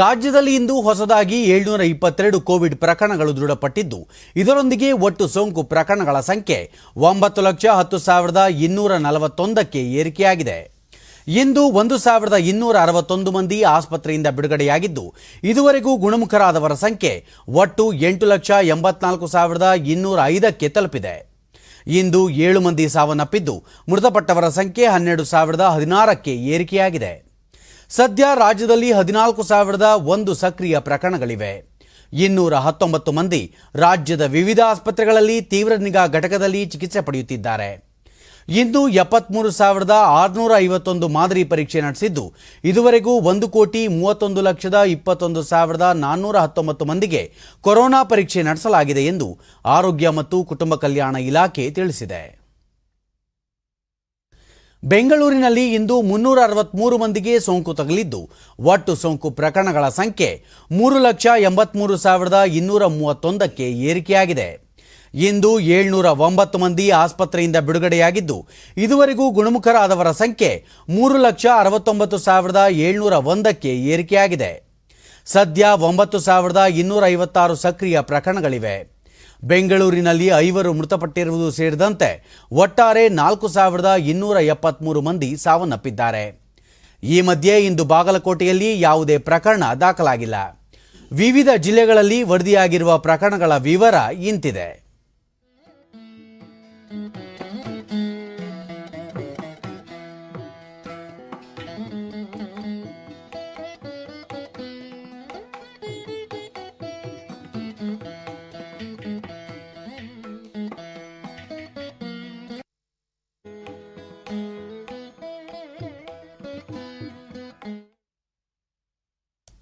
ರಾಜ್ಯದಲ್ಲಿ ಇಂದು ಹೊಸದಾಗಿ ಏಳ್ನೂರ ಇಪ್ಪತ್ತೆರಡು ಕೋವಿಡ್ ಪ್ರಕರಣಗಳು ದೃಢಪಟ್ಟಿದ್ದು, ಇದರೊಂದಿಗೆ ಒಟ್ಟು ಸೋಂಕು ಪ್ರಕರಣಗಳ ಸಂಖ್ಯೆ ಒಂಬತ್ತು ಲಕ್ಷ ಹತ್ತು ಸಾವಿರದ ಇನ್ನೂರ ನಲವತ್ತೊಂದಕ್ಕೆ ಏರಿಕೆಯಾಗಿದೆ. ಇಂದು ಒಂದು ಸಾವಿರದ ಇನ್ನೂರ ಅರವತ್ತೊಂದು ಮಂದಿ ಆಸ್ಪತ್ರೆಯಿಂದ ಬಿಡುಗಡೆಯಾಗಿದ್ದು, ಇದುವರೆಗೂ ಗುಣಮುಖರಾದವರ ಸಂಖ್ಯೆ ಒಟ್ಟು ಎಂಟು ಲಕ್ಷ ಎಂಬತ್ನಾಲ್ಕು ಸಾವಿರದ ಇನ್ನೂರ ಐದಕ್ಕೆ ತಲುಪಿದೆ. ಇಂದು ಏಳು ಮಂದಿ ಸಾವನ್ನಪ್ಪಿದ್ದು, ಮೃತಪಟ್ಟವರ ಸಂಖ್ಯೆ ಹನ್ನೆರಡು ಸಾವಿರದ ಹದಿನಾರಕ್ಕೆ ಏರಿಕೆಯಾಗಿದೆ. ಸದ್ಯ ರಾಜ್ಯದಲ್ಲಿ ಹದಿನಾಲ್ಕು ಸಾವಿರದ ಒಂದು ಸಕ್ರಿಯ ಪ್ರಕರಣಗಳಿವೆ. ಇನ್ನೂರ ಹತ್ತೊಂಬತ್ತು ಮಂದಿ ರಾಜ್ಯದ ವಿವಿಧ ಆಸ್ಪತ್ರೆಗಳಲ್ಲಿ ತೀವ್ರ ನಿಗಾ ಘಟಕದಲ್ಲಿ ಚಿಕಿತ್ಸೆ ಪಡೆಯುತ್ತಿದ್ದಾರೆ. ಇಂದು ಎಪ್ಪತ್ಮೂರು ಸಾವಿರದ ಆರುನೂರ ಐವತ್ತೊಂದು ಮಾದರಿ ಪರೀಕ್ಷೆ ನಡೆಸಿದ್ದು, ಇದುವರೆಗೂ ಒಂದು ಕೋಟಿ ಮೂವತ್ತೊಂದು ಲಕ್ಷದ ಇಪ್ಪತ್ತೊಂದು ಸಾವಿರದ ನಾನ್ನೂರ ಹತ್ತೊಂಬತ್ತು ಮಂದಿಗೆ ಕೊರೋನಾ ಪರೀಕ್ಷೆ ನಡೆಸಲಾಗಿದೆ ಎಂದು ಆರೋಗ್ಯ ಮತ್ತು ಕುಟುಂಬ ಕಲ್ಯಾಣ ಇಲಾಖೆ ತಿಳಿಸಿದೆ. ಬೆಂಗಳೂರಿನಲ್ಲಿ ಇಂದು ಮುನ್ನೂರ ಅರವತ್ಮೂರು ಮಂದಿಗೆ ಸೋಂಕು ತಗುಲಿದ್ದು, ಒಟ್ಟು ಸೋಂಕು ಪ್ರಕರಣಗಳ ಸಂಖ್ಯೆ ಮೂರು ಲಕ್ಷ ಎಂಬತ್ಮೂರು ಸಾವಿರದ ಇನ್ನೂರ ಮೂವತ್ತೊಂದಕ್ಕೆ ಏರಿಕೆಯಾಗಿದೆ. ಇಂದು ಏಳ್ನೂರ ಒಂಬತ್ತು ಮಂದಿ ಆಸ್ಪತ್ರೆಯಿಂದ ಬಿಡುಗಡೆಯಾಗಿದ್ದು, ಇದುವರೆಗೂ ಗುಣಮುಖರಾದವರ ಸಂಖ್ಯೆ ಮೂರು ಲಕ್ಷ ಅರವತ್ತೊಂಬತ್ತು ಸಾವಿರದ ಏಳ್ನೂರ ಒಂದಕ್ಕೆ ಏರಿಕೆಯಾಗಿದೆ. ಸದ್ಯ ಒಂಬತ್ತು ಸಾವಿರದ ಇನ್ನೂರ ಐವತ್ತಾರು ಸಕ್ರಿಯ ಪ್ರಕರಣಗಳಿವೆ. ಬೆಂಗಳೂರಿನಲ್ಲಿ ಐವರು ಮೃತಪಟ್ಟಿರುವುದು ಸೇರಿದಂತೆ ಒಟ್ಟಾರೆ ನಾಲ್ಕು ಸಾವಿರದ ಇನ್ನೂರ ಎಪ್ಪತ್ತ್ಮೂರು ಮಂದಿ ಸಾವನ್ನಪ್ಪಿದ್ದಾರೆ. ಈ ಮಧ್ಯೆ ಇಂದು ಬಾಗಲಕೋಟೆಯಲ್ಲಿ ಯಾವುದೇ ಪ್ರಕರಣ ದಾಖಲಾಗಿಲ್ಲ. ವಿವಿಧ ಜಿಲ್ಲೆಗಳಲ್ಲಿ ವರದಿಯಾಗಿರುವ ಪ್ರಕರಣಗಳ ವಿವರ ಇಂತಿದೆ.